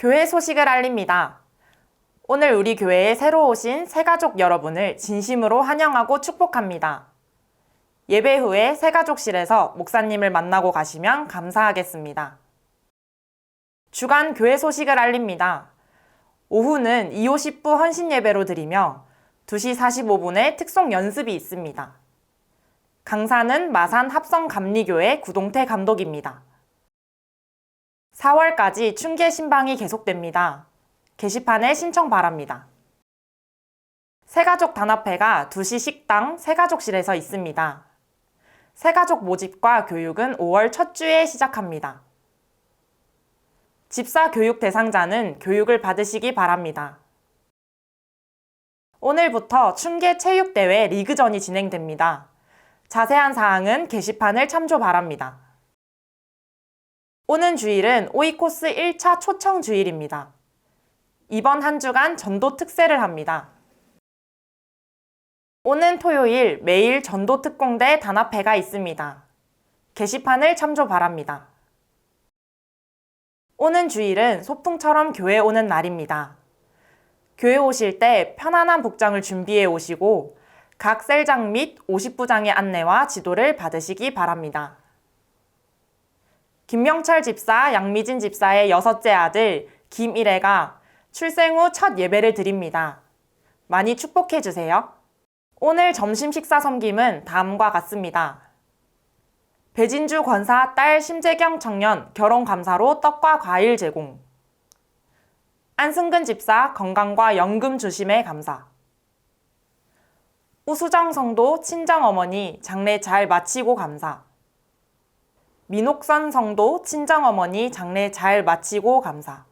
교회 소식을 알립니다. 오늘 우리 교회에 새로 오신 새가족 여러분을 진심으로 환영하고 축복합니다. 예배 후에 새가족실에서 목사님을 만나고 가시면 감사하겠습니다. 주간 교회 소식을 알립니다. 오후는 2호 10부 헌신 예배로 드리며 2시 45분에 특송 연습이 있습니다. 강사는 마산 합성 감리교회 구동태 감독입니다. 4월까지 춘계 신방이 계속됩니다. 게시판에 신청 바랍니다. 새가족 단합회가 2시 식당 새가족실에서 있습니다. 새가족 모집과 교육은 5월 첫 주에 시작합니다. 집사 교육 대상자는 교육을 받으시기 바랍니다. 오늘부터 춘계 체육대회 리그전이 진행됩니다. 자세한 사항은 게시판을 참조 바랍니다. 오는 주일은 오이코스 1차 초청 주일입니다. 이번 한 주간 전도 특세를 합니다. 오는 토요일 매일 전도 특공대 단합회가 있습니다. 게시판을 참조 바랍니다. 오는 주일은 소풍처럼 교회 오는 날입니다. 교회 오실 때 편안한 복장을 준비해 오시고 각 셀장 및 50부장의 안내와 지도를 받으시기 바랍니다. 김명철 집사, 양미진 집사의 여섯째 아들 김일애가 출생 후 첫 예배를 드립니다. 많이 축복해 주세요. 오늘 점심 식사 섬김은 다음과 같습니다. 배진주 권사 딸 심재경 청년 결혼 감사로 떡과 과일 제공. 안승근 집사 건강과 연금 주심에 감사. 우수정 성도 친정 어머니 장례 잘 마치고 감사. 민옥선 성도 친정 어머니 장례 잘 마치고 감사.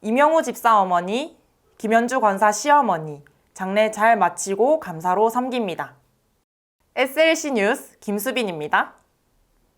이명우 집사 어머니, 김현주 권사 시어머니 장례 잘 마치고 감사로 섬깁니다. SLC 뉴스 김수빈입니다.